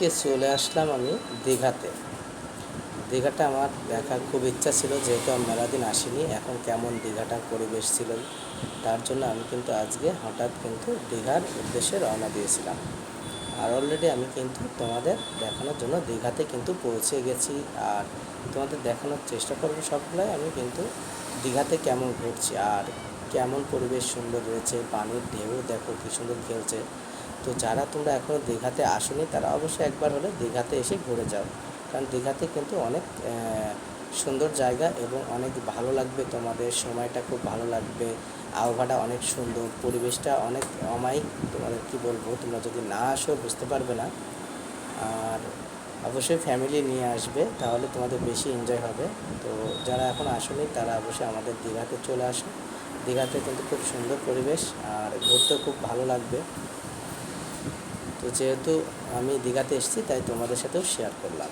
আজকে চলে আসলাম আমি দীঘাতে। দীঘাটা আমার দেখার খুব ইচ্ছা ছিল, যেহেতু আমি মেলাদিন আসিনি, এখন কেমন দীঘাটা পরিবেশ ছিল তার জন্য আমি কিন্তু আজকে হঠাৎ কিন্তু দীঘার উদ্দেশ্যে রওনা দিয়েছিলাম। আর অলরেডি আমি কিন্তু তোমাদের দেখানোর জন্য দীঘাতে কিন্তু পৌঁছে গেছি, আর তোমাদের দেখানোর চেষ্টা করব সবগুলাই। আমি কিন্তু দীঘাতে কেমন ঘুরছি, আর কেমন পরিবেশ সুন্দর রয়েছে, পানির ঢেউ দেখো কী সুন্দর খেলছে। তো যারা তোমরা এখনও দীঘাতে আসোনি, তারা অবশ্যই একবার হলে দীঘাতে এসে ঘুরে যাও। কারণ দীঘাতে কিন্তু অনেক সুন্দর জায়গা এবং অনেক ভালো লাগবে তোমাদের, সময়টা খুব ভালো লাগবে, আবহাওয়াটা অনেক সুন্দর, পরিবেশটা অনেক অমায়িক। তোমাদের কি বলব, তোমরা যদি না আসো বুঝতে পারবে না। আর অবশ্যই ফ্যামিলি নিয়ে আসবে, তাহলে তোমাদের বেশি এনজয় হবে। তো যারা এখন আসেনি, তারা অবশ্যই আমাদের দীঘাতে চলে আসো। দীঘাতে কিন্তু খুব সুন্দর পরিবেশ, আর ঘুরতে খুব ভালো লাগবে। তো যেহেতু আমি দীঘাতে এসেছি তাই তোমাদের সাথেও শেয়ার করলাম।